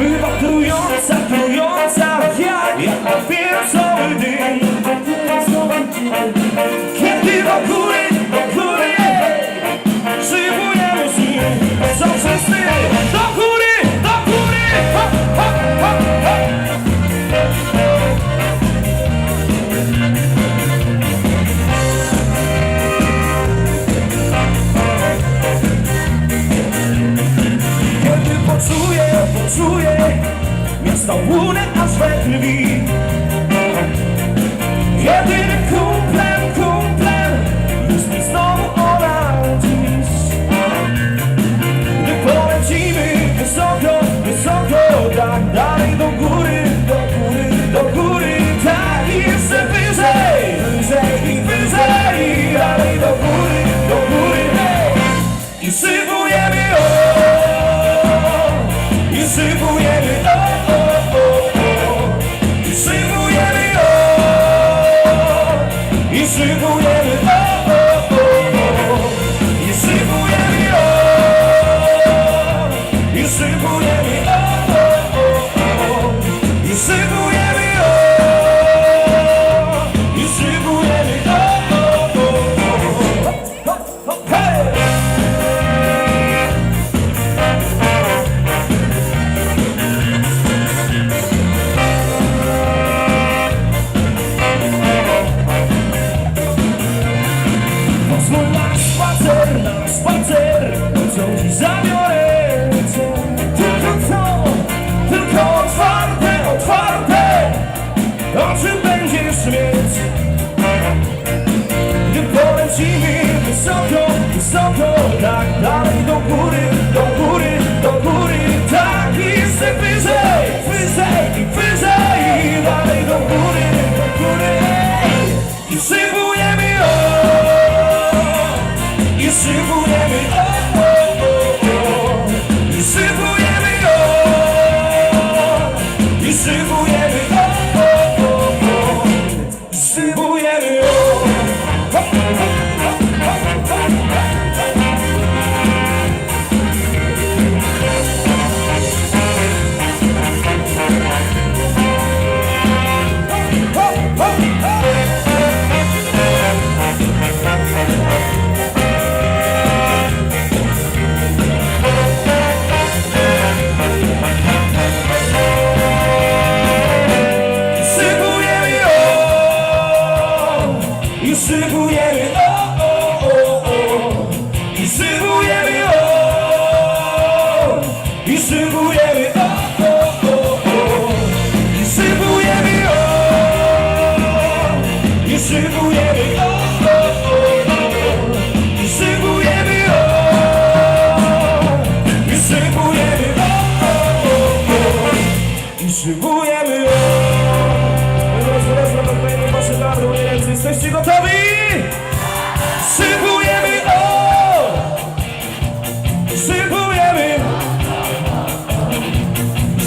We walk through your second 是否也能 oczy będziesz mieć, gdy polecimy.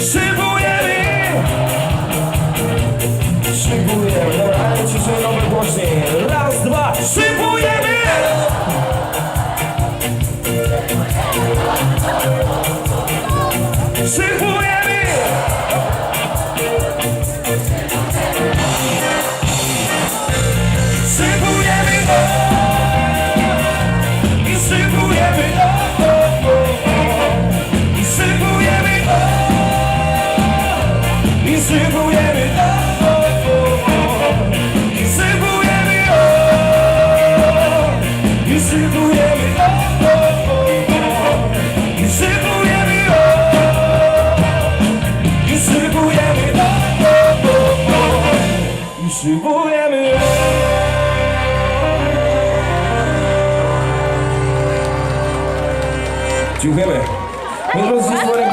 She Partiu o relé.